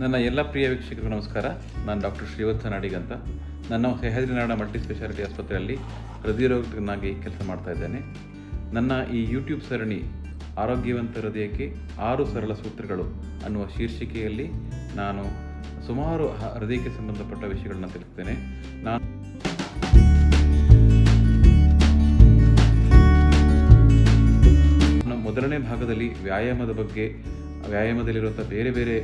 ನನ್ನ ಎಲ್ಲ ಪ್ರಿಯ ವೀಕ್ಷಕರಿಗೆ ನಮಸ್ಕಾರ. ನಾನು ಡಾಕ್ಟರ್ ಶ್ರೀವತ್ಸ ನಾಡಿಗ್ ನನ್ನ ಸಹ್ಯಾದ್ರಿನಾಡ ಮಲ್ಟಿ ಸ್ಪೆಷಾಲಿಟಿ ಆಸ್ಪತ್ರೆಯಲ್ಲಿ ಹೃದಯರೋಗನಾಗಿ ಕೆಲಸ ಮಾಡ್ತಾ ಇದ್ದೇನೆ. ನನ್ನ ಈ ಯೂಟ್ಯೂಬ್ ಸರಣಿ ಆರೋಗ್ಯವಂತ ಹೃದಯಕ್ಕೆ ಆರು ಸರಳ ಸೂತ್ರಗಳು ಅನ್ನುವ ಶೀರ್ಷಿಕೆಯಲ್ಲಿ ನಾನು ಸುಮಾರು ಹೃದಯಕ್ಕೆ ಸಂಬಂಧಪಟ್ಟ ವಿಷಯಗಳನ್ನ ತಿಳಿಸ್ತೇನೆ. ನಾನು ಮೊದಲನೇ ಭಾಗದಲ್ಲಿ ವ್ಯಾಯಾಮದ ಬಗ್ಗೆ ವ್ಯಾಯಾಮದಲ್ಲಿರುವಂಥ ಬೇರೆ ಬೇರೆ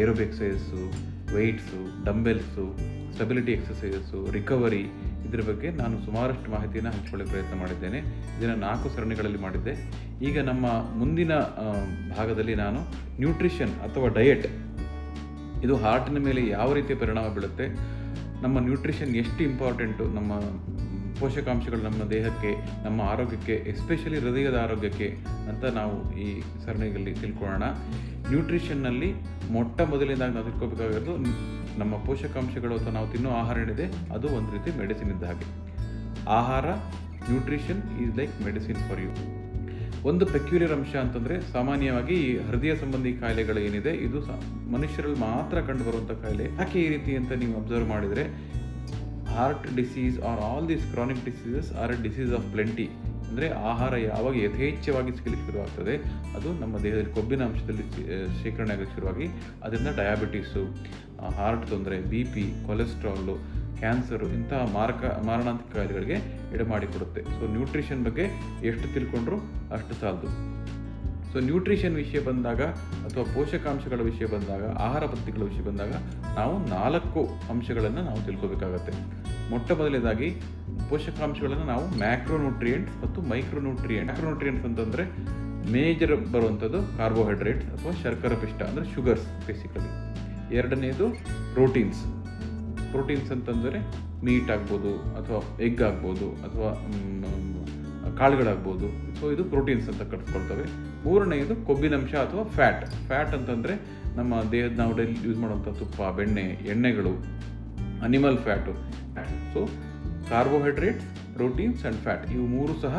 aerobic exercise weights dumbbells stability exercises recovery ಇದರ ಬಗ್ಗೆ ನಾನು ಸುಮಾರಷ್ಟು ಮಾಹಿತಿಯನ್ನು ಹಂಚಿಕೊಳ್ಳಿ ಪ್ರಯತ್ನ ಮಾಡಿದ್ದೇನೆ. ಇದನ್ನು ನಾಲ್ಕು ಸರಣಿಗಳಲ್ಲಿ ಮಾಡಿದ್ದೆ. ಈಗ ನಮ್ಮ ಮುಂದಿನ ಭಾಗದಲ್ಲಿ ನಾನು ನ್ಯೂಟ್ರಿಷನ್ ಅಥವಾ ಡಯೆಟ್ ಇದು ಹಾರ್ಟಿನ ಮೇಲೆ ಯಾವ ರೀತಿಯ ಪರಿಣಾಮ ಬೀಳುತ್ತೆ, ನಮ್ಮ ನ್ಯೂಟ್ರಿಷನ್ ಎಷ್ಟು ಇಂಪಾರ್ಟೆಂಟು ನಮ್ಮ ಪೋಷಕಾಂಶಗಳು ನಮ್ಮ ದೇಹಕ್ಕೆ, ನಮ್ಮ ಆರೋಗ್ಯಕ್ಕೆ ಎಸ್ಪೆಷಲಿ ಹೃದಯದ ಆರೋಗ್ಯಕ್ಕೆ ಅಂತ ನಾವು ಈ ಸರಣಿಯಲ್ಲಿ ತಿಳ್ಕೊಳ್ಳೋಣ. ನ್ಯೂಟ್ರಿಷನ್ನಲ್ಲಿ ಮೊಟ್ಟ ಮೊದಲಿನದಾಗಿ ನಾವು ತಿಳ್ಕೊಬೇಕಾಗಿರೋದು ನಮ್ಮ ಪೋಷಕಾಂಶಗಳು ಅಥವಾ ನಾವು ತಿನ್ನೋ ಆಹಾರ ಏನಿದೆ, ಅದು ಒಂದು ರೀತಿ ಮೆಡಿಸಿನ್ ಇದ್ದ ಹಾಗೆ. ಆಹಾರ nutrition is like medicine for you ಒಂದು ಪೆಕ್ಯುಲರ್ ಅಂಶ ಅಂತಂದರೆ ಸಾಮಾನ್ಯವಾಗಿ ಈ ಹೃದಯ ಸಂಬಂಧಿ ಕಾಯಿಲೆಗಳು ಏನಿದೆ, ಇದು ಮನುಷ್ಯರಲ್ಲಿ ಮಾತ್ರ ಕಂಡುಬರುವಂಥ ಕಾಯಿಲೆ. ಯಾಕೆ ಈ ರೀತಿ ಅಂತ ನೀವು ಅಬ್ಸರ್ವ್ ಮಾಡಿದರೆ heart disease are all these chronic diseases are a disease of plenty ಅಂದರೆ ಆಹಾರ ಯಾವಾಗ ಯಥೇಚ್ಛವಾಗಿ ಸಿಗಲಿಕ್ಕೆ ಶುರುವಾಗ್ತದೆ, ಅದು ನಮ್ಮ ದೇಹದಲ್ಲಿ ಕೊಬ್ಬಿನ ಅಂಶದಲ್ಲಿ ಶೇಖರಣೆ ಆಗಲಿಕ್ಕೆ ಶುರುವಾಗಿ ಅದರಿಂದ ಡಯಾಬಿಟೀಸು ಹಾರ್ಟ್ ತೊಂದರೆ ಬಿ ಪಿ ಕೊಲೆಸ್ಟ್ರಾಲು ಕ್ಯಾನ್ಸರು ಇಂತಹ ಮಾರಕ, ಮಾರಣಾಂತಿಕ ಕಾಯಿಲೆಗಳಿಗೆ ಎಡೆಮಾಡಿಕೊಡುತ್ತೆ ಸೊ ನ್ಯೂಟ್ರಿಷನ್ ಬಗ್ಗೆ ಎಷ್ಟು ತಿಳ್ಕೊಂಡ್ರು ಅಷ್ಟು ಸಾಲದು. ಸೊ ನ್ಯೂಟ್ರಿಷನ್ ವಿಷಯ ಬಂದಾಗ ಅಥವಾ ಪೋಷಕಾಂಶಗಳ ವಿಷಯ ಬಂದಾಗ, ಆಹಾರ ಪದ್ಧತಿಗಳ ವಿಷಯ ಬಂದಾಗ ನಾವು ನಾಲ್ಕು ಅಂಶಗಳನ್ನು ನಾವು ತಿಳ್ಕೊಬೇಕಾಗತ್ತೆ. ಮೊಟ್ಟ ಮೊದಲನೇದಾಗಿ ಪೋಷಕಾಂಶಗಳನ್ನು ನಾವು ಮ್ಯಾಕ್ರೋನ್ಯೂಟ್ರಿಯೆಂಟ್ಸ್ ಮತ್ತು ಮೈಕ್ರೋನ್ಯೂಟ್ರಿಯೆಂಟ್ ಮ್ಯಾಕ್ರೋನ್ಯೂಟ್ರಿಯೆಂಟ್ಸ್ ಅಂತಂದರೆ ಮೇಜರ್ ಬರುವಂಥದ್ದು ಕಾರ್ಬೋಹೈಡ್ರೇಟ್ಸ್ ಅಥವಾ ಶರ್ಕರ ಪಿಷ್ಟ, ಅಂದರೆ ಶುಗರ್ಸ್ ಬೇಸಿಕಲಿ ಎರಡನೇದು ಪ್ರೋಟೀನ್ಸ್ ಪ್ರೋಟೀನ್ಸ್ ಅಂತಂದರೆ ಮೀಟ್ ಆಗ್ಬೋದು ಅಥವಾ ಎಗ್ ಆಗ್ಬೋದು ಅಥವಾ ಕಾಳುಗಳಾಗ್ಬೋದು. ಸೊ ಇದು ಪ್ರೋಟೀನ್ಸ್ ಅಂತ ಕಟ್ಕೊಳ್ತವೆ. ಮೂರನೆಯದು ಕೊಬ್ಬಿನಂಶ ಅಥವಾ ಫ್ಯಾಟ್ ಫ್ಯಾಟ್ ಅಂತಂದರೆ ನಮ್ಮ ದೇಹದ ನಾವು ಡೈಲಿ ಯೂಸ್ ಮಾಡುವಂಥ ತುಪ್ಪ, ಬೆಣ್ಣೆ, ಎಣ್ಣೆಗಳು animal fat so carbohydrates proteins and fat ಇವು ಮೂರು ಸಹ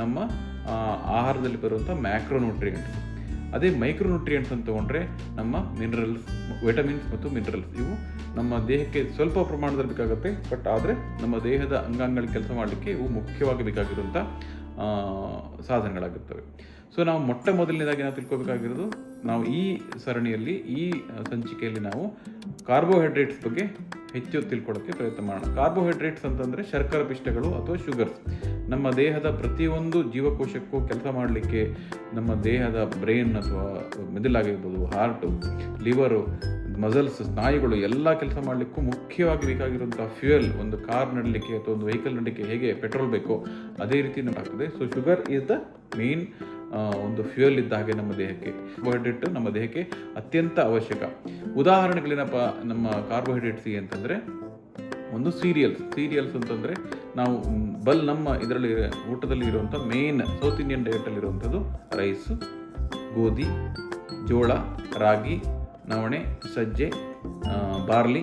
ನಮ್ಮ ಆಹಾರದಲ್ಲಿ ಬರುವಂಥ ಮ್ಯಾಕ್ರೋನ್ಯೂಟ್ರಿಯೆಂಟ್ಸ್ ಅದೇ ಮೈಕ್ರೋನ್ಯೂಟ್ರಿಯೆಂಟ್ಸ್ ಅಂತ ತೊಗೊಂಡ್ರೆ ನಮ್ಮ ಮಿನರಲ್ಸ್ ವಿಟಮಿನ್ಸ್ ಮತ್ತು ಮಿನರಲ್ಸ್ ಇವು ನಮ್ಮ ದೇಹಕ್ಕೆ ಸ್ವಲ್ಪ ಪ್ರಮಾಣದಲ್ಲಿ ಬೇಕಾಗುತ್ತೆ ಬಟ್ ಆದರೆ ನಮ್ಮ ದೇಹದ ಅಂಗಾಂಗಗಳಿಗೆ ಕೆಲಸ ಮಾಡಲಿಕ್ಕೆ ಇವು ಮುಖ್ಯವಾಗಿ ಬೇಕಾಗಿರುವಂಥ ಸಾಧನಗಳಾಗಿರ್ತವೆ. ಸೊ ನಾವು ಮೊಟ್ಟ ಮೊದಲನೇದಾಗಿ ನಾವು ತಿಳ್ಕೊಬೇಕಾಗಿರೋದು ನಾವು ಈ ಸರಣಿಯಲ್ಲಿ ಈ ಸಂಚಿಕೆಯಲ್ಲಿ ನಾವು ಕಾರ್ಬೋಹೈಡ್ರೇಟ್ಸ್ ಬಗ್ಗೆ ಹೆಚ್ಚು ತಿಳ್ಕೊಳ್ಳೋಕ್ಕೆ ಪ್ರಯತ್ನ ಮಾಡೋಣ. ಕಾರ್ಬೋಹೈಡ್ರೇಟ್ಸ್ ಅಂತಂದರೆ ಶರ್ಕರ ಪಿಷ್ಟಗಳು ಅಥವಾ ಶುಗರ್ಸ್. ನಮ್ಮ ದೇಹದ ಪ್ರತಿಯೊಂದು ಜೀವಕೋಶಕ್ಕೂ ಕೆಲಸ ಮಾಡಲಿಕ್ಕೆ ನಮ್ಮ ದೇಹದ ಬ್ರೈನ್ ಅಥವಾ ಮೆದುಳಾಗಿರ್ಬೋದು ಹಾರ್ಟು, ಲಿವರು, ಮಸಲ್ಸ್, ಸ್ನಾಯುಗಳು ಎಲ್ಲ ಕೆಲಸ ಮಾಡಲಿಕ್ಕೂ ಮುಖ್ಯವಾಗಿ ಬೇಕಾಗಿರುವಂಥ ಫ್ಯೂಯಲ್ ಒಂದು ಕಾರ್ ನಡಲಿಕ್ಕೆ ಅಥವಾ ಒಂದು ವೆಹಿಕಲ್ ನಡಲಿಕ್ಕೆ ಹೇಗೆ ಪೆಟ್ರೋಲ್ ಬೇಕೋ ಅದೇ ರೀತಿ ನಮಗೆ ಆಗ್ತದೆ so sugar is the main ಒಂದು ಫ್ಯೂಯಲ್ ಇದ್ದ ಹಾಗೆ ನಮ್ಮ ದೇಹಕ್ಕೆ ಕಾರ್ಬೋಹೈಡ್ರೇಟ್ ನಮ್ಮ ದೇಹಕ್ಕೆ ಅತ್ಯಂತ ಅವಶ್ಯಕ. ಉದಾಹರಣೆಗಳೇನಪ್ಪ, ನಮ್ಮ ಕಾರ್ಬೋಹೈಡ್ರೇಟ್ಸಿಗೆ ಅಂತಂದರೆ ಒಂದು ಸೀರಿಯಲ್ಸ್ ಸೀರಿಯಲ್ಸ್ ಅಂತಂದರೆ ನಾವು ಬಲ್ ನಮ್ಮ ಇದರಲ್ಲಿ ಊಟದಲ್ಲಿ ಇರುವಂಥ ಮೇನ್ ಸೌತ್ ಇಂಡಿಯನ್ ಡಯಟಲ್ಲಿ ಇರುವಂಥದ್ದು ರೈಸ್ ಗೋಧಿ, ಜೋಳ, ರಾಗಿ, ನವಣೆ, ಸಜ್ಜೆ ಬಾರ್ಲಿ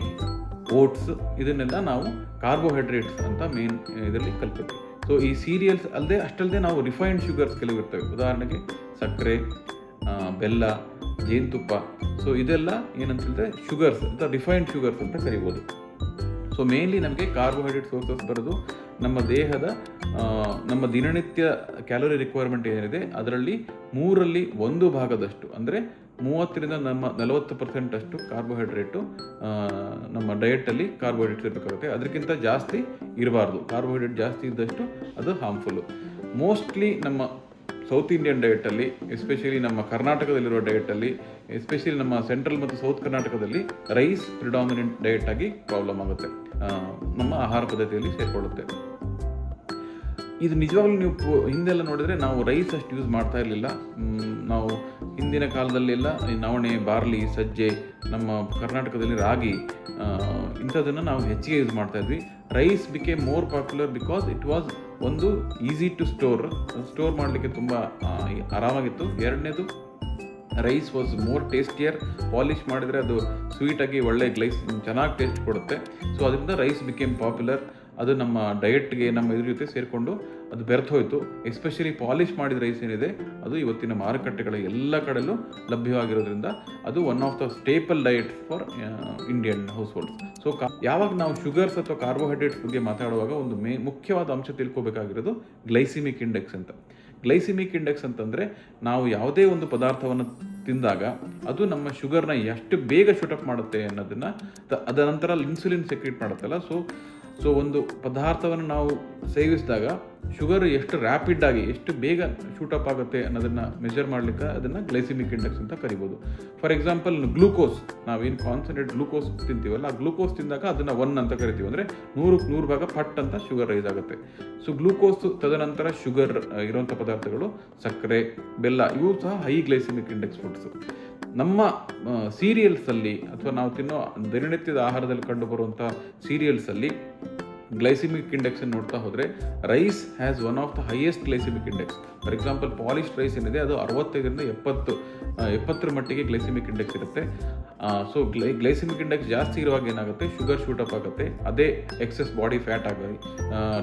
ಓಟ್ಸ್ ಇದನ್ನೆಲ್ಲ ನಾವು ಕಾರ್ಬೋಹೈಡ್ರೇಟ್ಸ್ ಅಂತ ಮೇನ್ ಇದರಲ್ಲಿ ಕಲ್ಪತ್ತೆ. ಸೊ ಈ ಸೀರಿಯಲ್ಸ್ ಅಲ್ಲದೆ ಅಷ್ಟಲ್ಲದೆ ನಾವು ರಿಫೈನ್ಡ್ ಶುಗರ್ಸ್ ಕೆಲವು ಇರ್ತವೆ. ಉದಾಹರಣೆಗೆ ಸಕ್ಕರೆ ಬೆಲ್ಲ, ಜೇನುತುಪ್ಪ. ಸೊ ಇದೆಲ್ಲ ಏನಂತಂದರೆ ಶುಗರ್ಸ್ ಅಂತ ರಿಫೈನ್ಡ್ ಶುಗರ್ಸ್ ಅಂತ ಕರಿಬೋದು. ಸೊ ಮೇನ್ಲಿ ನಮಗೆ ಕಾರ್ಬೋಹೈಡ್ರೇಟ್ ಸೋರ್ಸಸ್ ಬರೋದು ನಮ್ಮ ದೇಹದ ನಮ್ಮ ದಿನನಿತ್ಯ ಕ್ಯಾಲೋರಿ ರಿಕ್ವೈರ್ಮೆಂಟ್ ಏನಿದೆ, ಅದರಲ್ಲಿ ಮೂರಲ್ಲಿ ಒಂದು ಭಾಗದಷ್ಟು, ಅಂದರೆ ಮೂವತ್ತರಿಂದ ನಮ್ಮ ನಲವತ್ತು ಪರ್ಸೆಂಟ್ ಅಷ್ಟು ಕಾರ್ಬೋಹೈಡ್ರೇಟು ನಮ್ಮ ಡಯೆಟಲ್ಲಿ ಕಾರ್ಬೋಹೈಡ್ರೇಟ್ಸ್ ಇರಬೇಕಾಗುತ್ತೆ. ಅದಕ್ಕಿಂತ ಜಾಸ್ತಿ ಇರಬಾರ್ದು. ಕಾರ್ಬೋಹೈಡ್ರೇಟ್ ಜಾಸ್ತಿ ಇದ್ದಷ್ಟು ಅದು ಹಾರ್ಮ್ಫುಲ್ಲು ಮೋಸ್ಟ್ಲಿ ನಮ್ಮ ಸೌತ್ ಇಂಡಿಯನ್ ಡಯೆಟಲ್ಲಿ ಎಸ್ಪೆಷಲಿ ನಮ್ಮ ಕರ್ನಾಟಕದಲ್ಲಿರುವ ಡಯೆಟಲ್ಲಿ ಎಸ್ಪೆಷಲಿ ನಮ್ಮ ಸೆಂಟ್ರಲ್ ಮತ್ತು ಸೌತ್ ಕರ್ನಾಟಕದಲ್ಲಿ ರೈಸ್ ಪ್ರಿಡಾಮಿನೆಂಟ್ ಡಯೆಟ್ ಆಗಿ ಪ್ರಾಬ್ಲಮ್ ಆಗುತ್ತೆ. ನಮ್ಮ ಆಹಾರ ಪದ್ಧತಿಯಲ್ಲಿ ಸೇರಿಕೊಳ್ಳುತ್ತೆ. ಇದು ನಿಜವಾಗ್ಲೂ ನೀವು ಹಿಂದೆಲ್ಲ ನೋಡಿದರೆ ನಾವು ರೈಸ್ ಅಷ್ಟು ಯೂಸ್ ಮಾಡ್ತಾ ಇರಲಿಲ್ಲ. ನಾವು ಹಿಂದಿನ ಕಾಲದಲ್ಲೆಲ್ಲ ನವಣೆ, ಬಾರ್ಲಿ, ಸಜ್ಜೆ, ನಮ್ಮ ಕರ್ನಾಟಕದಲ್ಲಿ ರಾಗಿ ಇಂಥದ್ದನ್ನು ನಾವು ಹೆಚ್ಚಿಗೆ ಯೂಸ್ ಮಾಡ್ತಾ ಇದ್ವಿ. Rice became more popular because it was ಒಂದು ಈಸಿ ಟು ಸ್ಟೋರ್ ಸ್ಟೋರ್ ಮಾಡಲಿಕ್ಕೆ ತುಂಬ ಆರಾಮಾಗಿತ್ತು. ಎರಡನೇದು rice was more tastier polish ಮಾಡಿದರೆ ಅದು ಸ್ವೀಟಾಗಿ ಒಳ್ಳೆ ಗ್ಲೈಸ್ ಚೆನ್ನಾಗಿ ಟೇಸ್ಟ್ ಕೊಡುತ್ತೆ. ಸೊ ಅದರಿಂದ ರೈಸ್ ಬಿಕೇಮ್ ಪಾಪ್ಯುಲರ್ ಅದು ನಮ್ಮ ಡಯೆಟ್ಗೆ ನಮ್ಮ ಇದ್ರ ಜೊತೆ ಸೇರಿಕೊಂಡು ಅದು ಬೆರೆತು ಹೋಯಿತು. ಎಸ್ಪೆಷಲಿ ಪಾಲಿಶ್ ಮಾಡಿದ ರೈಸ್ ಏನಿದೆ, ಅದು ಇವತ್ತಿನ ಮಾರುಕಟ್ಟೆಗಳ ಎಲ್ಲ ಕಡೆಯಲ್ಲೂ ಲಭ್ಯವಾಗಿರೋದ್ರಿಂದ ಅದು one of the staple diet for Indian households so ಯಾವಾಗ ನಾವು ಶುಗರ್ಸ್ ಅಥವಾ ಕಾರ್ಬೋಹೈಡ್ರೇಟ್ಸ್ ಬಗ್ಗೆ ಮಾತಾಡುವಾಗ ಒಂದು ಮೇ ಮುಖ್ಯವಾದ ಅಂಶ ತಿಳ್ಕೊಬೇಕಾಗಿರೋದು ಗ್ಲೈಸಿಮಿಕ್ ಇಂಡೆಕ್ಸ್ ಅಂತ. ಗ್ಲೈಸಿಮಿಕ್ ಇಂಡೆಕ್ಸ್ ಅಂತಂದರೆ ನಾವು ಯಾವುದೇ ಒಂದು ಪದಾರ್ಥವನ್ನು ತಿಂದಾಗ ಅದು ನಮ್ಮ ಶುಗರ್ನ ಎಷ್ಟು ಬೇಗ ಶೂಟಪ್ ಮಾಡುತ್ತೆ ಅನ್ನೋದನ್ನು ಅದರ ನಂತರ ಇನ್ಸುಲಿನ್ ಸೆಕ್ರೇಟ್ ಮಾಡುತ್ತಲ್ಲ. ಸೊ ಸೊ ಒಂದು ಪದಾರ್ಥವನ್ನು ನಾವು ಸೇವಿಸಿದಾಗ ಶುಗರ್ ಎಷ್ಟು ರ್ಯಾಪಿಡ್ ಆಗಿ, ಎಷ್ಟು ಬೇಗ ಶೂಟಪ್ ಆಗುತ್ತೆ ಅನ್ನೋದನ್ನು ಮೆಜರ್ ಮಾಡಲಿಕ್ಕೆ ಅದನ್ನು ಗ್ಲೈಸಿಮಿಕ್ ಇಂಡೆಕ್ಸ್ ಅಂತ ಕರಿಬೋದು. ಫಾರ್ ಎಕ್ಸಾಂಪಲ್ ಗ್ಲೂಕೋಸ್ ನಾವೇನು ಕಾನ್ಸಂಟ್ರೇಟ್ ಗ್ಲೂಕೋಸ್ ತಿಂತೀವಲ್ಲ, ಆ ಗ್ಲೂಕೋಸ್ ತಿಂದಾಗ ಅದನ್ನು ಒನ್ ಅಂತ ಕರಿತೀವಿ. ಅಂದರೆ ನೂರು ನೂರು ಭಾಗ ಪಟ್ ಅಂತ ಶುಗರ್ ರೈಸ್ ಆಗುತ್ತೆ. ಸೊ ಗ್ಲೂಕೋಸ್ ತದನಂತರ ಶುಗರ್ ಇರುವಂಥ ಪದಾರ್ಥಗಳು, ಸಕ್ಕರೆ, ಬೆಲ್ಲ, ಇವು ಸಹ ಹೈ ಗ್ಲೈಸಿಮಿಕ್ ಇಂಡೆಕ್ಸ್ ಫುಡ್ಸ್ ನಮ್ಮ ಸೀರಿಯಲ್ಸಲ್ಲಿ ಅಥವಾ ನಾವು ತಿನ್ನೋ ದಿನನಿತ್ಯದ ಆಹಾರದಲ್ಲಿ ಕಂಡುಬರುವಂಥ ಸೀರಿಯಲ್ಸಲ್ಲಿ ಗ್ಲೈಸಿಮಿಕ್ ಇಂಡೆಕ್ಸನ್ನು ನೋಡ್ತಾ ಹೋದರೆ, rice has one of the highest glycemic index for example polish rice ಏನಿದೆ, ಅದು ಅರವತ್ತೈದರಿಂದ ಎಪ್ಪತ್ತು ಎಪ್ಪತ್ತರ ಮಟ್ಟಿಗೆ ಗ್ಲೈಸಿಮಿಕ್ ಇಂಡೆಕ್ಸ್ ಇರುತ್ತೆ. ಸೊ ಗ್ಲೈ ಗ್ಲೈಸಿಮಿಕ್ ಇಂಡೆಕ್ಸ್ ಜಾಸ್ತಿ ಇರುವಾಗ ಏನಾಗುತ್ತೆ ಶುಗರ್ ಶೂಟಪ್ ಆಗುತ್ತೆ. ಅದೇ ಎಕ್ಸೆಸ್ ಬಾಡಿ ಫ್ಯಾಟ್ ಆಗಿ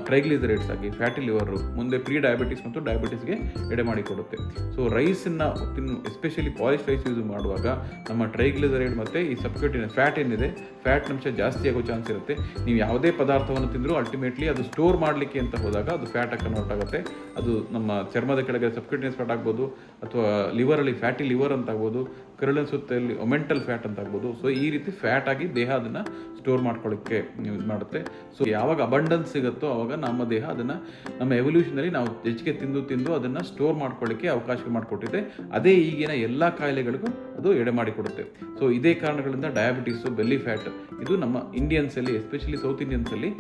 ಟ್ರೈಗ್ಲಿಸರೇಟ್ಸ್ ಆಗಿ ಫ್ಯಾಟಿ ಲಿವರು ಮುಂದೆ ಪ್ರೀ ಡಯಾಬಿಟಿಸ್ ಮತ್ತು ಡಯಾಬಿಟಿಸ್ಗೆ ಎಡೆ ಮಾಡಿಕೊಡುತ್ತೆ ಸೊ ರೈಸನ್ನು ತಿನ್ನು ಎಸ್ಪೆಷಲಿ ಪಾಲಿಶ್ ರೈಸ್ ಯೂಸ್ ಮಾಡುವಾಗ ನಮ್ಮ ಟ್ರೈಗ್ಲಿಸರೇಟ್ ಮತ್ತು ಈ ಸಬ್ಕ್ಯೂಟಿನ ಫ್ಯಾಟ್ ಏನಿದೆ ಫ್ಯಾಟ್ ಅಂಶ ಜಾಸ್ತಿ ಆಗೋ ಚಾನ್ಸ್ ಇರುತ್ತೆ. ನೀವು ಯಾವುದೇ ಪದಾರ್ಥವನ್ನು ತಿಂದರೂ ಅಲ್ಟಿಮೇಟ್ಲಿ ಅದು ಸ್ಟೋರ್ ಮಾಡಲಿಕ್ಕೆ ಅಂತ ಹೋದಾಗ ಅದು ಫ್ಯಾಟ್ ಕನ್ವರ್ಟ್ ಆಗುತ್ತೆ. ಅದು ನಮ್ಮ ಚರ್ಮದ ಕೆಳಗೆ ಸಬ್ಕ್ಯೂಟಿನಿಯಸ್ ಫ್ಯಾಟ್ ಆಗ್ಬೋದು ಅಥವಾ ಲಿವರಲ್ಲಿ ಫ್ಯಾಟಿ ಲಿವರ್ ಅಂತ ಆಗ್ಬೋದು ಕರುಳಿನ ಸುತ್ತಲ್ಲಿ ಒಮೆಂಟಲ್ ಫ್ಯಾಟ್ ಅಂತ ಆಗ್ಬೋದು. ಸೊ ಈ ರೀತಿ ಫ್ಯಾಟ್ ಆಗಿ ದೇಹ ಅದನ್ನು ಸ್ಟೋರ್ ಮಾಡ್ಕೊಳ್ಳಿಕ್ಕೆ ಯೂಸ್ ಮಾಡುತ್ತೆ. ಸೊ ಯಾವಾಗ ಅಬಂಡನ್ಸ್ ಸಿಗುತ್ತೋ ಆವಾಗ ನಮ್ಮ ದೇಹ ಅದನ್ನು, ನಮ್ಮ ಎವಲ್ಯೂಷನಲ್ಲಿ ನಾವು ಹೆಚ್ಚಿಗೆ ತಿಂದು ತಿಂದು ಅದನ್ನು ಸ್ಟೋರ್ ಮಾಡ್ಕೊಳ್ಳಿಕ್ಕೆ ಅವಕಾಶ ಮಾಡಿಕೊಟ್ಟಿದೆ. ಅದೇ ಈಗಿನ ಎಲ್ಲ ಕಾಯಿಲೆಗಳಿಗೂ ಅದು ಎಡೆ ಮಾಡಿಕೊಡುತ್ತೆ. ಸೊ ಇದೇ ಕಾರಣಗಳಿಂದ ಡಯಾಬಿಟೀಸು ಬೆಲ್ಲಿ ಫ್ಯಾಟ್ ಇದು ನಮ್ಮ ಇಂಡಿಯನ್ಸಲ್ಲಿ ಎಸ್ಪೆಷಲಿ ಸೌತ್ ಇಂಡಿಯನ್ಸಲ್ಲಿ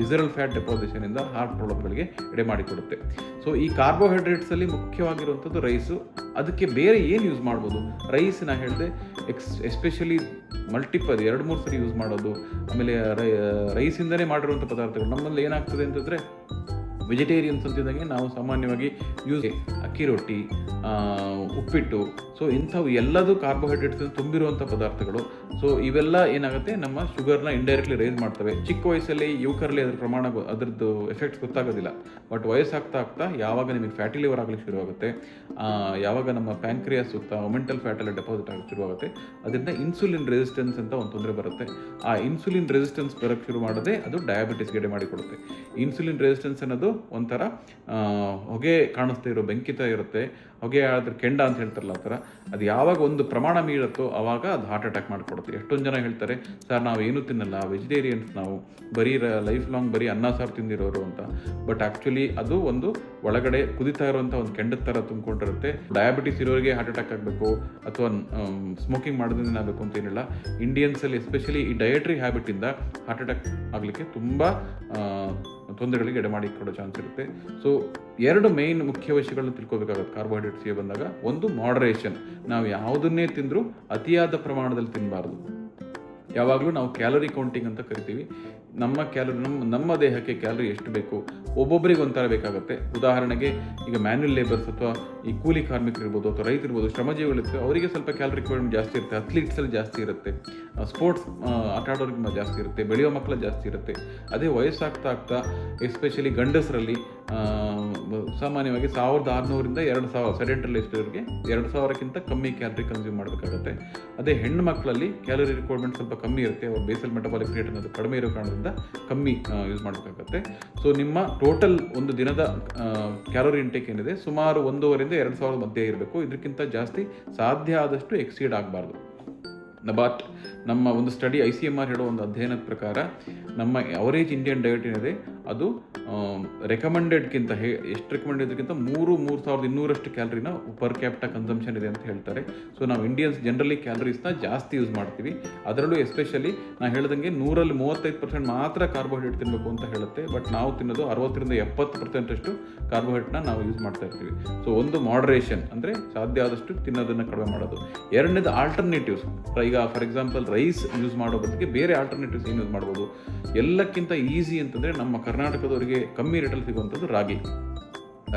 ವಿಸರಲ್ ಫ್ಯಾಟ್ ಡೆಪಾಸಿಷನಿಂದ ಹಾರ್ಟ್ ಪ್ರಾಬ್ಲಮ್ಗಳಿಗೆ ಎಡೆ ಮಾಡಿಕೊಡುತ್ತೆ. ಸೊ ಈ ಕಾರ್ಬೋಹೈಡ್ರೇಟ್ಸಲ್ಲಿ ಮುಖ್ಯವಾಗಿರುವಂಥದ್ದು ರೈಸು ಅದಕ್ಕೆ ಬೇರೆ ಏನು ಯೂಸ್ ಮಾಡ್ಬೋದು? ರೈಸ್ ನಾ ಹೇಳಿದೆ, ಎಕ್ಸ್, ಎಸ್ಪೆಷಲಿ ಮಲ್ಟಿಪಲ್, ಎರಡು, ಮೂರು ಸರಿ ಯೂಸ್ ಮಾಡೋದು, ಆಮೇಲೆ ರೈಸಿಂದನೇ ಮಾಡಿರುವಂಥ ಪದಾರ್ಥಗಳು, ನಮ್ಮಲ್ಲಿ ಏನಾಗ್ತದೆ ಅಂತಂದರೆ ವೆಜಿಟೇರಿಯನ್ಸ್ ಅಂತಿದ್ದಂಗೆ ನಾವು ಸಾಮಾನ್ಯವಾಗಿ ಯೂಸ್ ಅಕ್ಕಿ ರೊಟ್ಟಿ ಉಪ್ಪಿಟ್ಟು ಸೊ ಇಂಥವು ಎಲ್ಲದೂ ಕಾರ್ಬೋಹೈಡ್ರೇಟ್ಸ್ ತುಂಬಿರುವಂಥ ಪದಾರ್ಥಗಳು. ಸೊ ಇವೆಲ್ಲ ಏನಾಗುತ್ತೆ? ನಮ್ಮ ಶುಗರ್ನ ಇಂಡೈರೆಕ್ಟ್ಲಿ ರೈಸ್ ಮಾಡ್ತವೆ. ಚಿಕ್ಕ ವಯಸ್ಸಲ್ಲಿ ಯುವಕರಲ್ಲಿ ಅದ್ರ ಪ್ರಮಾಣ ಅದರದ್ದು ಎಫೆಕ್ಟ್ಸ್ ಗೊತ್ತಾಗೋದಿಲ್ಲ. ಬಟ್ ವಯಸ್ಸಾಗ್ತಾ ಆಗ್ತಾ ಯಾವಾಗ ನಿಮಗೆ ಫ್ಯಾಟಿ ಲಿವರ್ ಆಗಲಿಕ್ಕೆ ಶುರುವಾಗುತ್ತೆ ಯಾವಾಗ ನಮ್ಮ ಪ್ಯಾಂಕ್ರಿಯಾಸ್ ಸುತ್ತ ಒಮೆಂಟಲ್ ಫ್ಯಾಟ್ ಎಲ್ಲ ಡೆಪಾಸಿಟ್ ಆಗಕ್ಕೆ ಶುರುವಾಗುತ್ತೆ, ಅದರಿಂದ ಇನ್ಸುಲಿನ್ ರೆಸಿಸ್ಟೆನ್ಸ್ ಅಂತ ಒಂದು ತೊಂದರೆ ಬರುತ್ತೆ. ಆ ಇನ್ಸುಲಿನ್ ರೆಸಿಸ್ಟೆನ್ಸ್ ಬರೋಕ್ಕೆ ಶುರು ಮಾಡೋದೇ ಅದು ಡಯಾಬಿಟಿಸ್ಗೆ ಮಾಡಿಕೊಡುತ್ತೆ. ಇನ್ಸುಲಿನ್ ರೆಸಿಸ್ಟೆನ್ಸ್ ಅನ್ನೋದು ಒಂಥರ ಹೊಗೆ ಕಾಣಿಸ್ತಾ ಇರೋ ಬೆಂಕಿತ ಇರುತ್ತೆ, ಹೊಗೆ ಆದರೆ ಕೆಂಡ ಅಂತ ಹೇಳ್ತಾರಲ್ಲ ಆ ಥರ, ಅದು ಯಾವಾಗ ಒಂದು ಪ್ರಮಾಣ ಮೀರುತ್ತೋ ಆವಾಗ ಅದು ಹಾರ್ಟ್ ಅಟ್ಯಾಕ್ ಮಾಡಿಕೊಡುತ್ತೆ. ಎಷ್ಟೊಂದು ಜನ ಹೇಳ್ತಾರೆ, ಸರ್, ನಾವು ಏನೂ ತಿನ್ನಲ್ಲ ವೆಜಿಟೇರಿಯನ್ಸ್ ನಾವು, ಬರೀ ಲೈಫ್ ಲಾಂಗ್ ಬರೀ ಅನ್ನ, ಸಾರು ತಿಂದಿರೋರು ಅಂತ. ಬಟ್ ಆ್ಯಕ್ಚುಲಿ ಅದು ಒಂದು ಒಳಗಡೆ ಕುದಿತಾ ಇರುವಂಥ ಒಂದು ಕೆಂಡದ ಥರ ತುಂಬಿಕೊಂಡಿರುತ್ತೆ. ಡಯಾಬಿಟಿಸ್ ಇರೋರಿಗೆ ಹಾರ್ಟ್ ಅಟ್ಯಾಕ್ ಆಗಬೇಕು, ಅಥವಾ ಸ್ಮೋಕಿಂಗ್ ಮಾಡೋದ್ರಿಂದ ಆಗಬೇಕು ಅಂತ ಏನಿಲ್ಲ. ಇಂಡಿಯನ್ಸಲ್ಲಿ ಎಸ್ಪೆಷಲಿ ಈ ಡಯಟ್ರಿ ಹ್ಯಾಬಿಟಿಂದ ಹಾರ್ಟ್ ಅಟ್ಯಾಕ್ ಆಗಲಿಕ್ಕೆ ತುಂಬ ತೊಂದರೆಗಳಿಗೆ ಎಡೆ ಮಾಡಿ ಕೊಡೋ ಚಾನ್ಸ್ ಇರುತ್ತೆ. ಸೊ ಎರಡು ಮೇಯ್ನ್ ಮುಖ್ಯ ವಿಷಯಗಳನ್ನ ತಿಳ್ಕೊಬೇಕಾಗುತ್ತೆ ಕಾರ್ಬೋಹೈಡ್ರೇಟ್ಸ್ಗೆ ಬಂದಾಗ ಒಂದು ಮಾಡರೇಷನ್ ನಾವು ಯಾವುದನ್ನೇ ತಿಂದರೂ ಅತಿಯಾದ ಪ್ರಮಾಣದಲ್ಲಿ ತಿನ್ನಬಾರ್ದು ಯಾವಾಗಲೂ ನಾವು ಕ್ಯಾಲೋರಿ ಕೌಂಟಿಂಗ್ ಅಂತ ಕರಿತೀವಿ. ನಮ್ಮ ಕ್ಯಾಲರಿ, ನಮ್ಮ ನಮ್ಮ ದೇಹಕ್ಕೆ ಕ್ಯಾಲೋರಿ ಎಷ್ಟು ಬೇಕು, ಒಬ್ಬೊಬ್ಬರಿಗೆ ಒಂಥರ ಬೇಕಾಗುತ್ತೆ. ಉದಾಹರಣೆಗೆ ಈಗ ಮ್ಯಾನ್ಯಲ್ ಲೇಬರ್ಸ್ ಅಥವಾ ಈ ಕೂಲಿ ಕಾರ್ಮಿಕರು ಇರ್ಬೋದು ಅಥವಾ ರೈತರು ಇರ್ಬೋದು, ಶ್ರಮಜೀವಿಗಳಿರ್ತವೆ, ಅವರಿಗೆ ಸ್ವಲ್ಪ ಕ್ಯಾಲರಿ ರಿಕ್ವೈರ್ಮೆಂಟ್ ಜಾಸ್ತಿ ಇರುತ್ತೆ. ಅಥ್ಲೀಟ್ಸಲ್ಲಿ ಜಾಸ್ತಿ ಇರುತ್ತೆ. ಸ್ಪೋರ್ಟ್ಸ್ ಆಟ ಆಡೋರಿಗೆ ಜಾಸ್ತಿ ಇರುತ್ತೆ. ಬೆಳೆಯೋ ಮಕ್ಕಳ ಜಾಸ್ತಿ ಇರುತ್ತೆ. ಅದೇ ವಯಸ್ಸಾಗ್ತಾ ಆಗ್ತಾ ಎಸ್ಪೆಷಲಿ ಗಂಡಸರಲ್ಲಿ ಸಾಮಾನ್ಯವಾಗಿ ಸಾವಿರದ ಆರುನೂರಿಂದ ಎರಡು ಸಾವಿರ ಸೆಡೆಂಟಲ್ ಲೈಫ್ಸ್ಟೈಲ್ಗೆ ಎರಡು ಸಾವಿರಕ್ಕಿಂತ ಕಮ್ಮಿ ಕ್ಯಾಲರಿ ಕನ್ಸ್ಯೂಮ್ ಮಾಡಬೇಕಾಗುತ್ತೆ. ಅದೇ ಹೆಣ್ಣು ಮಕ್ಕಳಲ್ಲಿ ಕ್ಯಾಲರಿ ರಿಕ್ವೈರ್ಮೆಂಟ್ ಸ್ವಲ್ಪ ಕಮ್ಮಿ ಇರುತ್ತೆ, ಅವ್ರ ಬೇಸಲ್ ಮೆಟಬಾಲಿಕ್ ರೇಟ್ ಅನ್ನೋದು ಕಡಿಮೆ ಇರೋ ಕಾರಣದಿಂದ ಕಮ್ಮಿ ಯೂಸ್ ಮಾಡಬೇಕಾಗುತ್ತೆ. ಸೊ ನಿಮ್ಮ ಟೋಟಲ್ ಒಂದು ದಿನದ ಕ್ಯಾಲೋರಿ ಇಂಟೇಕ್ ಏನಿದೆ, ಸುಮಾರು ಒಂದೂವರೆಯಿಂದ ಎರಡು ಸಾವಿರದ ಮಧ್ಯೆ ಇರಬೇಕು. ಇದಕ್ಕಿಂತ ಜಾಸ್ತಿ ಸಾಧ್ಯ ಆದಷ್ಟು ಎಕ್ಸೀಡ್ ಆಗಬಾರ್ದು. ಬಟ್ ನಮ್ಮ ಒಂದು study I C M R ಹೇಳೋ ಒಂದು ಅಧ್ಯಯನದ ಪ್ರಕಾರ ನಮ್ಮ ಅವರೇಜ್ ಇಂಡಿಯನ್ ಡಯಟ್ ಏನಿದೆ, ಅದು ರೆಕಮೆಂಡೆಡ್ಗಿಂತ ಹೇ, ಎಷ್ಟು ರೆಕಮೆಂಡೆಡ್ಗಿಂತ ಮೂರು ಮೂರು ಸಾವಿರದ ಇನ್ನೂರಷ್ಟು ಕ್ಯಾಲರಿನ ಪರ್ ಕ್ಯಾಪಿಟ ಕನ್ಸಂಪ್ಷನ್ ಇದೆ ಅಂತ ಹೇಳ್ತಾರೆ. ಸೊ ನಾವು ಇಂಡಿಯನ್ಸ್ ಜನರಲಿ ಕ್ಯಾಲರೀಸ್ನ ಜಾಸ್ತಿ ಯೂಸ್ ಮಾಡ್ತೀವಿ. ಅದರಲ್ಲೂ ಎಸ್ಪೆಷಲಿ ನಾನು ಹೇಳ್ದಂಗೆ ನೂರಲ್ಲಿ ಮೂವತ್ತೈದು ಪರ್ಸೆಂಟ್ ಮಾತ್ರ ಕಾರ್ಬೋಹೈಡ್ರೇಟ್ ತಿನ್ನಬೇಕು ಅಂತ ಹೇಳುತ್ತೆ. ಬಟ್ ನಾವು ತಿನ್ನೋದು ಅರವತ್ತರಿಂದ ಎಪ್ಪತ್ತು ಪರ್ಸೆಂಟಷ್ಟು ಕಾರ್ಬೋಹೈಡ್ರೇಟ್ನ ನಾವು ಯೂಸ್ ಮಾಡ್ತಾ ಇರ್ತೀವಿ. ಸೊ ಒಂದು ಮಾಡ್ರೇಷನ್ ಅಂದರೆ ಸಾಧ್ಯ ಆದಷ್ಟು ತಿನ್ನೋದನ್ನು ಕಡಿಮೆ ಮಾಡೋದು. ಎರಡನೇದು ಆಲ್ಟರ್ನೇಟಿವ್ಸ್ ಈಗ ಫಾರ್ ಎಕ್ಸಾಂಪಲ್ ರೈಸ್ ಯೂಸ್ ಮಾಡೋ ಬದಲಿಗೆ ಬೇರೆ ಆಲ್ಟರ್ನೇಟಿವ್ಸ್ ಏನು ಯೂಸ್ ಮಾಡ್ಬೋದು? ಎಲ್ಲಕ್ಕಿಂತ ಈಸಿ ಅಂತಂದರೆ ನಮ್ಮ ಕರ್ನಾಟಕದವರಿಗೆ ಕಮ್ಮಿ ರೇಟಲ್ಲಿ ಸಿಗುವಂಥದ್ದು ರಾಗಿ.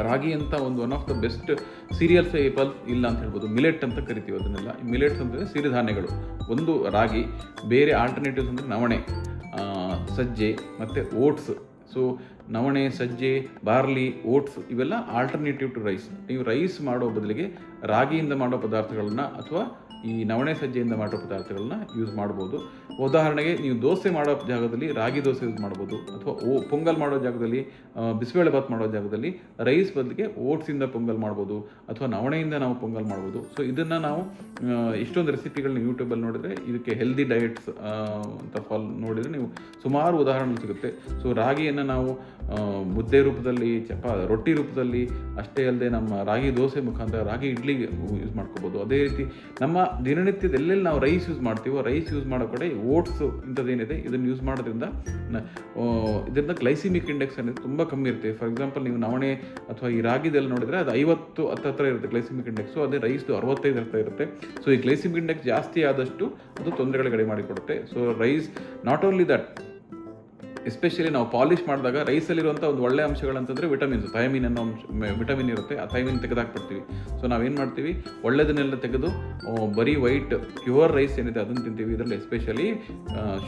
ರಾಗಿ ಅಂತ ಒಂದು one of the best cereals apple ಇಲ್ಲ ಅಂತ ಹೇಳ್ಬೋದು. ಮಿಲೆಟ್ ಅಂತ ಕರಿತೀವಿ ಅದನ್ನೆಲ್ಲ. ಮಿಲೆಟ್ಸ್ ಅಂತಂದರೆ ಸಿರಿಧಾನ್ಯಗಳು. ಒಂದು ರಾಗಿ, ಬೇರೆ ಆಲ್ಟರ್ನೇಟಿವ್ಸ್ ಅಂದರೆ ನವಣೆ ಸಜ್ಜೆ ಮತ್ತು ಓಟ್ಸ್ ಸೊ ನವಣೆ, ಸಜ್ಜೆ, ಬಾರ್ಲಿ, ಓಟ್ಸ್ ಇವೆಲ್ಲ ಆಲ್ಟರ್ನೇಟಿವ್ ಟು ರೈಸ್ ನೀವು ರೈಸ್ ಮಾಡೋ ಬದಲಿಗೆ ರಾಗಿಯಿಂದ ಮಾಡೋ ಪದಾರ್ಥಗಳನ್ನ ಅಥವಾ ಈ ನವಣೆ, ಸಜ್ಜೆಯಿಂದ ಮಾಡೋ ಪದಾರ್ಥಗಳನ್ನ ಯೂಸ್ ಮಾಡ್ಬೋದು. ಉದಾಹರಣೆಗೆ ನೀವು ದೋಸೆ ಮಾಡೋ ಜಾಗದಲ್ಲಿ ರಾಗಿ ದೋಸೆ ಯೂಸ್ ಮಾಡ್ಬೋದು. ಅಥವಾ ಓ, ಪೊಂಗಲ್ ಮಾಡೋ ಜಾಗದಲ್ಲಿ ಬಿಸಿಬೇಳೆ ಭಾತ್ ಮಾಡೋ ಜಾಗದಲ್ಲಿ ರೈಸ್ ಬದಲಿಗೆ ಓಟ್ಸಿಂದ ಪೊಂಗಲ್ ಮಾಡ್ಬೋದು. ಅಥವಾ ನವಣೆಯಿಂದ ನಾವು ಪೊಂಗಲ್ ಮಾಡ್ಬೋದು. ಸೊ ಇದನ್ನು ನಾವು ಇಷ್ಟೊಂದು ರೆಸಿಪಿಗಳನ್ನ ಯೂಟ್ಯೂಬಲ್ಲಿ ನೋಡಿದ್ರೆ ಇದಕ್ಕೆ ಹೆಲ್ದಿ ಡಯಟ್ಸ್ ಅಂತ ಫಾಲ್ ನೋಡಿದರೆ ನೀವು ಸುಮಾರು ಉದಾಹರಣೆ ಸಿಗುತ್ತೆ. ಸೊ ರಾಗಿಯನ್ನು ನಾವು ಮುದ್ದೆ ರೂಪದಲ್ಲಿ, ಚಪಾ, ರೊಟ್ಟಿ ರೂಪದಲ್ಲಿ, ಅಷ್ಟೇ ಅಲ್ಲದೆ ನಮ್ಮ ರಾಗಿ ದೋಸೆ ಮುಖಾಂತರ ರಾಗಿ ಇಡ್ಲಿ ಯೂಸ್ ಮಾಡ್ಕೋಬೋದು. ಅದೇ ರೀತಿ ನಮ್ಮ ದಿನನಿತ್ಯದ ಎಲ್ಲೆಲ್ಲಿ ನಾವು ರೈಸ್ ಯೂಸ್ ಮಾಡ್ತೀವೋ ರೈಸ್ ಯೂಸ್ ಮಾಡೋ ಕಡೆ ಓಟ್ಸು ಇಂಥದ್ದೇನಿದೆ, ಇದನ್ನು ಯೂಸ್ ಮಾಡೋದ್ರಿಂದ ಇದರಿಂದ ಗ್ಲೈಸಿಮಿಕ್ ಇಂಡೆಕ್ಸ್ ಅನ್ನೋದು ತುಂಬ ಕಮ್ಮಿ ಇರುತ್ತೆ. ಫಾರ್ ಎಕ್ಸಾಂಪಲ್ ನೀವು ನವಣೆ ಅಥವಾ ಈ ರಾಗಿದೆಲ್ಲ ನೋಡಿದರೆ ಅದು ಐವತ್ತು ಹತ್ತತ್ರ ಇರುತ್ತೆ ಗ್ಲೈಸಿಮಿಕ್ ಇಂಡೆಕ್ಸು ಅದೇ ರೈಸ್ದು ಅರವತ್ತೈದು ಹತ್ರ ಇರುತ್ತೆ. ಸೊ ಈ ಗ್ಲೈಸಿಮಿಕ್ ಇಂಡೆಕ್ಸ್ ಜಾಸ್ತಿ ಆದಷ್ಟು ಅದು ತೊಂದರೆಗಳಿಗೆ ಕಡಿಮೆ ಮಾಡಿಕೊಡುತ್ತೆ. So rice not only that especially ನಾವು ಪಾಲಿಷ್ ಮಾಡಿದಾಗ ರೈಸಲ್ಲಿರುವಂಥ ಒಂದು ಒಳ್ಳೆ ಅಂಶಗಳಂತಂದರೆ ವಿಟಮಿನ್ಸ್ ಥೈಮಿನ್ ಅನ್ನೋ ಅಂಶ ವಿಟಮಿನ್ ಇರುತ್ತೆ, ಆ ಥೈಮಿನ್ ತೆಗೆದಾಕ್ಬಿಡ್ತೀವಿ. ಸೊ ನಾವೇನು ಮಾಡ್ತೀವಿ? ಒಳ್ಳೆದನ್ನೆಲ್ಲ ತೆಗೆದು ಬರೀ ವೈಟ್ ಪ್ಯೂರ್ ರೈಸ್ ಏನಿದೆ ಅದನ್ನು ತಿಂತೀವಿ. ಇದರಲ್ಲಿ ಎಸ್ಪೆಷಲಿ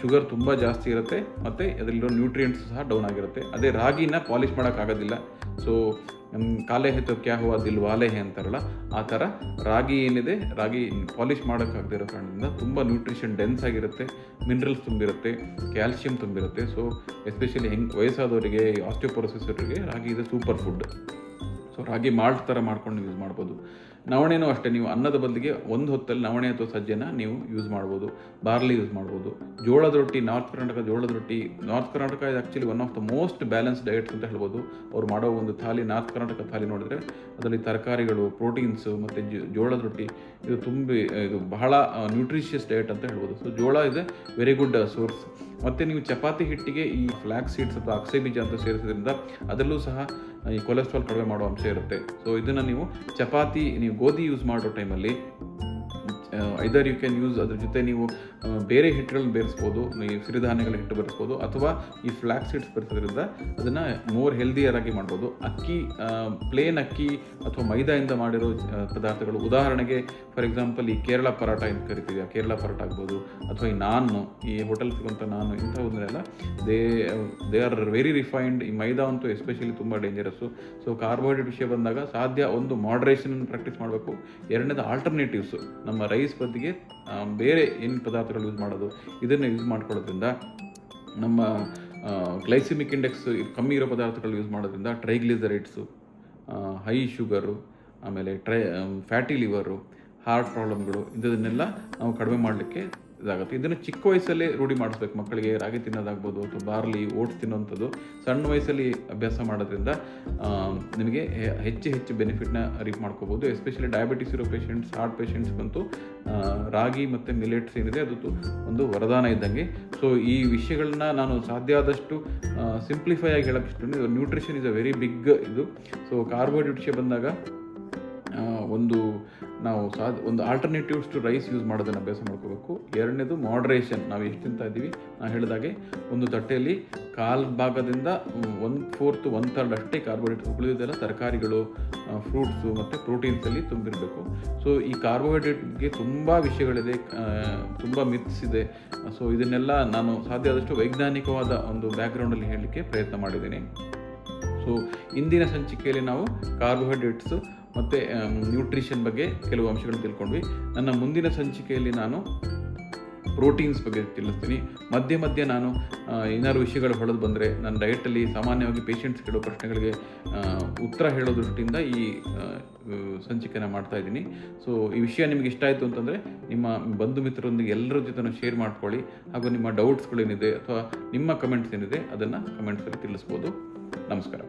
ಶುಗರ್ ತುಂಬ ಜಾಸ್ತಿ ಇರುತ್ತೆ, ಮತ್ತು ಅದರಲ್ಲಿರೋ ನ್ಯೂಟ್ರಿಯೆಂಟ್ಸ್ ಸಹ ಡೌನ್ ಆಗಿರುತ್ತೆ. ಅದೇ ರಾಗಿನ ಪಾಲಿಷ್ ಮಾಡೋಕ್ಕಾಗೋದಿಲ್ಲ. ಸೊ ಕಾಲೆ ಹೇ ತೋ ಕ್ಯಾ ಹುವಾ ದಿಲ್ ವಾಲೆ ಹೇ? ಅಂತಾರಲ್ಲ, ಆ ಥರ ರಾಗಿ ಏನಿದೆ, ರಾಗಿ ಪಾಲಿಷ್ ಮಾಡೋಕ್ಕಾಗದಿರೋ ಕಾರಣದಿಂದ ತುಂಬ ನ್ಯೂಟ್ರಿಷನ್ ಡೆನ್ಸ್ ಆಗಿರುತ್ತೆ ಮಿನರಲ್ಸ್ ತುಂಬಿರುತ್ತೆ ಕ್ಯಾಲ್ಸಿಯಂ ತುಂಬಿರುತ್ತೆ. ಸೊ ಎಸ್ಪೆಷಲಿ ಹೆಂಗೆ ವಯಸ್ಸಾದವರಿಗೆ ಆಸ್ಟಿಯೋಪೊರೋಸಿಸ್ ಅವರಿಗೆ ರಾಗಿ ಇದೆ super food so ragi malt ಥರ ಮಾಡ್ಕೊಂಡು ಯೂಸ್ ಮಾಡ್ಬೋದು. ನವಣೆನೂ ಅಷ್ಟೇ, ನೀವು ಅನ್ನದ ಬದಲಿಗೆ ಒಂದು ಹೊತ್ತಲ್ಲಿ ನವಣೆ ಅಥವಾ ಸಜ್ಜೆನ ನೀವು ಯೂಸ್ ಮಾಡ್ಬೋದು. ಬಾರ್ಲಿ ಯೂಸ್ ಮಾಡ್ಬೋದು. ಜೋಳದ ರೊಟ್ಟಿ ನಾರ್ತ್ ಕರ್ನಾಟಕ ಜೋಳದ ರೊಟ್ಟಿ ನಾರ್ತ್ ಕರ್ನಾಟಕ ಇದು actually one of the most balance diets ಅಂತ ಹೇಳ್ಬೋದು. ಅವ್ರು ಮಾಡೋ ಒಂದು ಥಾಲಿ ನಾರ್ತ್ ಕರ್ನಾಟಕ ಥಾಲಿ ನೋಡಿದ್ರೆ ಅದರಲ್ಲಿ ತರಕಾರಿಗಳು ಪ್ರೋಟೀನ್ಸ್ ಮತ್ತು ಜೋಳದ ರೊಟ್ಟಿ, ಇದು ತುಂಬಿ, ಇದು ಬಹಳ ನ್ಯೂಟ್ರಿಷಿಯಸ್ ಡಯಟ್ ಅಂತ ಹೇಳ್ಬೋದು. ಸೊ ಜೋಳ ಇದೆ ವೆರಿ ಗುಡ್ ಸೋರ್ಸ್ ಮತ್ತು ನೀವು ಚಪಾತಿ ಹಿಟ್ಟಿಗೆ ಈ ಫ್ಲ್ಯಾಕ್ ಸೀಡ್ಸ್ ಅಥವಾ ಅಕ್ಸೆ ಬೀಜ ಅಂತ ಸೇರಿಸೋದ್ರಿಂದ ಅದರಲ್ಲೂ ಸಹ ಈ ಕೊಲೆಸ್ಟ್ರಾಲ್ ಕಡಿಮೆ ಮಾಡೋ ಅಂಶ ಇರುತ್ತೆ. ಸೊ ಇದನ್ನು ನೀವು ಚಪಾತಿ, ನೀವು ಗೋಧಿ ಯೂಸ್ ಮಾಡೋ ಟೈಮಲ್ಲಿ ಐದರ್ ಯು ಕ್ಯಾನ್ ಯೂಸ್ ಅದ್ರ ಜೊತೆ ನೀವು ಬೇರೆ ಹಿಟ್ಟುಗಳನ್ನ ಬೇರಿಸ್ಬೋದು, ಈ ಸಿರಿಧಾನ್ಯಗಳ ಹಿಟ್ಟು ಬೆರೆಸ್ಬೋದು, ಅಥವಾ ಈ ಫ್ಲ್ಯಾಕ್ಸ್ ಹಿಟ್ಸ್ ಬೆರೆಸೋದ್ರಿಂದ ಅದನ್ನು ಮೋರ್ ಹೆಲ್ದಿಯರ್ ಆಗಿ ಮಾಡ್ಬೋದು. ಅಕ್ಕಿ ಪ್ಲೇನ್ ಅಕ್ಕಿ ಅಥವಾ ಮೈದಾಯಿಂದ ಮಾಡಿರೋ ಪದಾರ್ಥಗಳು. ಉದಾಹರಣೆಗೆ ಫಾರ್ ಎಕ್ಸಾಂಪಲ್ ಈ ಕೇರಳ ಪರಾಟ ಅಂತ ಕರಿತೀವಿ. ಆ ಕೇರಳ ಪರಾಟ ಆಗ್ಬೋದು, ಅಥವಾ ಈ ನಾನು ಈ ಹೋಟೆಲ್ ಸಿಗುವಂಥ ನಾನು ಇಂಥವನ್ನೆಲ್ಲ they they are very refined ಈ ಮೈದಾ ಅಂತೂ ಎಸ್ಪೆಷಲಿ ತುಂಬ ಡೇಂಜರಸ್ಸು ಸೊ ಕಾರ್ಬೋಹೈಡ್ರೇಟ್ ವಿಷಯ ಬಂದಾಗ ಸಾಧ್ಯ ಒಂದು ಮಾಡ್ರೇಷನ್ ಪ್ರಾಕ್ಟೀಸ್ ಮಾಡಬೇಕು. ಎರಡನೇದು ಆಲ್ಟರ್ನೇಟಿವ್ಸು ನಮ್ಮ ರೈಸ್ ಬದಿಗೆ ಆ, ಬೇರೆ ಏನು ಪದಾರ್ಥಗಳು ಯೂಸ್ ಮಾಡೋದು ಇದನ್ನು ಯೂಸ್ ಮಾಡ್ಕೊಳ್ಳೋದ್ರಿಂದ ನಮ್ಮ ಗ್ಲೈಸಿಮಿಕ್ ಇಂಡೆಕ್ಸ್ ಕಮ್ಮಿ ಇರೋ ಪದಾರ್ಥಗಳು ಯೂಸ್ ಮಾಡೋದ್ರಿಂದ ಟ್ರೈಗ್ಲಿಸರೈಡ್ಸು ಹೈ ಶುಗರು ಆಮೇಲೆ ಟ್ರೈ ಫ್ಯಾಟಿ ಲಿವರು ಹಾರ್ಟ್ ಪ್ರಾಬ್ಲಮ್ಗಳು ಇಂಥದನ್ನೆಲ್ಲ ನಾವು ಕಡಿಮೆ ಮಾಡಲಿಕ್ಕೆ ಇದಾಗುತ್ತೆ. ಇದನ್ನು ಚಿಕ್ಕ ವಯಸ್ಸಲ್ಲಿ ರೂಢಿ ಮಾಡಿಸ್ಬೇಕು. ಮಕ್ಕಳಿಗೆ ರಾಗಿ ತಿನ್ನೋದಾಗ್ಬೋದು ಅಥವಾ ಬಾರ್ಲಿ ಓಟ್ಸ್ ತಿನ್ನುವಂಥದ್ದು ಸಣ್ಣ ವಯಸ್ಸಲ್ಲಿ ಅಭ್ಯಾಸ ಮಾಡೋದ್ರಿಂದ ನಿಮಗೆ ಹೆಚ್ಚು ಹೆಚ್ಚು ಬೆನಿಫಿಟ್ನ ರೀಪ್ ಮಾಡ್ಕೋಬೋದು. ಎಸ್ಪೆಷಲಿ ಡಯಾಬಿಟಿಸ್ ಇರೋ ಪೇಷೆಂಟ್ಸ್ ಹಾರ್ಟ್ ಪೇಶೆಂಟ್ಸ್ ಅಂತೂ ರಾಗಿ ಮತ್ತು ಮಿಲೆಟ್ಸ್ ಏನಿದೆ ಅದು ಒಂದು ವರದಾನ ಇದ್ದಂಗೆ. ಸೊ ಈ ವಿಷಯಗಳನ್ನ ನಾನು ಸಾಧ್ಯ ಆದಷ್ಟು ಸಿಂಪ್ಲಿಫೈ ಆಗಿ ಹೇಳಕ್ಕೆ ಇಷ್ಟ nutrition is a very big ಇದು. ಸೊ ಕಾರ್ಬೋಹೈಡ್ರೇಟ್ ಬಂದಾಗ ಒಂದು ನಾವು ಸಾಧ, ಒಂದು ಆಲ್ಟರ್ನೇಟಿವ್ಸ್ ಟು ರೈಸ್ ಯೂಸ್ ಮಾಡೋದನ್ನು ಅಭ್ಯಾಸ ಮಾಡ್ಕೋಬೇಕು. ಎರಡನೇದು ಮಾಡ್ರೇಷನ್ ನಾವು ಎಷ್ಟು ತಿಂತಾ ಇದ್ದೀವಿ? ನಾನು ಹೇಳಿದಾಗೆ ಒಂದು ತಟ್ಟೆಯಲ್ಲಿ ಕಾಲ್ ಭಾಗದಿಂದ ಒನ್ ಫೋರ್ತ್ ಒನ್ ಥರ್ಡ್ ಅಷ್ಟೇ ಕಾರ್ಬೋಹೈಡ್ರೇಟ್ ಉಳಿದಿದ್ದೆಲ್ಲ ತರಕಾರಿಗಳು ಫ್ರೂಟ್ಸು ಮತ್ತು ಪ್ರೋಟೀನ್ಸಲ್ಲಿ ತುಂಬಿರಬೇಕು. ಸೊ ಈ ಕಾರ್ಬೋಹೈಡ್ರೇಟ್ಗೆ ತುಂಬ ವಿಷಯಗಳಿದೆ ತುಂಬ ಮಿತ್ಸ್ ಇದೆ. ಸೊ ಇದನ್ನೆಲ್ಲ ನಾನು ಸಾಧ್ಯ ಆದಷ್ಟು ವೈಜ್ಞಾನಿಕವಾದ ಒಂದು ಬ್ಯಾಕ್ಗ್ರೌಂಡಲ್ಲಿ ಹೇಳಲಿಕ್ಕೆ ಪ್ರಯತ್ನ ಮಾಡಿದ್ದೀನಿ. ಸೊ ಇಂದಿನ ಸಂಚಿಕೆಯಲ್ಲಿ ನಾವು ಕಾರ್ಬೋಹೈಡ್ರೇಟ್ಸು ಮತ್ತು ನ್ಯೂಟ್ರಿಷನ್ ಬಗ್ಗೆ ಕೆಲವು ಅಂಶಗಳನ್ನು ತಿಳ್ಕೊಂಡ್ವಿ. ನನ್ನ ಮುಂದಿನ ಸಂಚಿಕೆಯಲ್ಲಿ ನಾನು ಪ್ರೋಟೀನ್ಸ್ ಬಗ್ಗೆ ತಿಳಿಸ್ತೀನಿ. ಮಧ್ಯೆ ಮಧ್ಯೆ ನಾನು ಏನಾದ್ರು ವಿಷಯಗಳು ಹೊಳೆದು ಬಂದರೆ ನನ್ನ ಡಯಟಲ್ಲಿ ಸಾಮಾನ್ಯವಾಗಿ ಪೇಷಂಟ್ಸ್ ಕೇಳೋ ಪ್ರಶ್ನೆಗಳಿಗೆ ಉತ್ತರ ಹೇಳೋ ದೃಷ್ಟಿಯಿಂದ ಈ ಸಂಚಿಕೆನ ಮಾಡ್ತಾ ಇದ್ದೀನಿ. ಸೊ ಈ ವಿಷಯ ನಿಮಗೆ ಇಷ್ಟ ಆಯಿತು ಅಂತಂದರೆ, ನಿಮ್ಮ ಬಂಧು ಮಿತ್ರರೊಂದಿಗೆ ಎಲ್ಲರ ಜೊತೆ ಶೇರ್ ಮಾಡ್ಕೊಳ್ಳಿ. ಹಾಗೂ ನಿಮ್ಮ ಡೌಟ್ಸ್ಗಳೇನಿದೆ ಅಥವಾ ನಿಮ್ಮ ಕಮೆಂಟ್ಸ್ ಏನಿದೆ, ಅದನ್ನು ಕಮೆಂಟ್ಸಲ್ಲಿ ತಿಳಿಸ್ಬೋದು. ನಮಸ್ಕಾರ.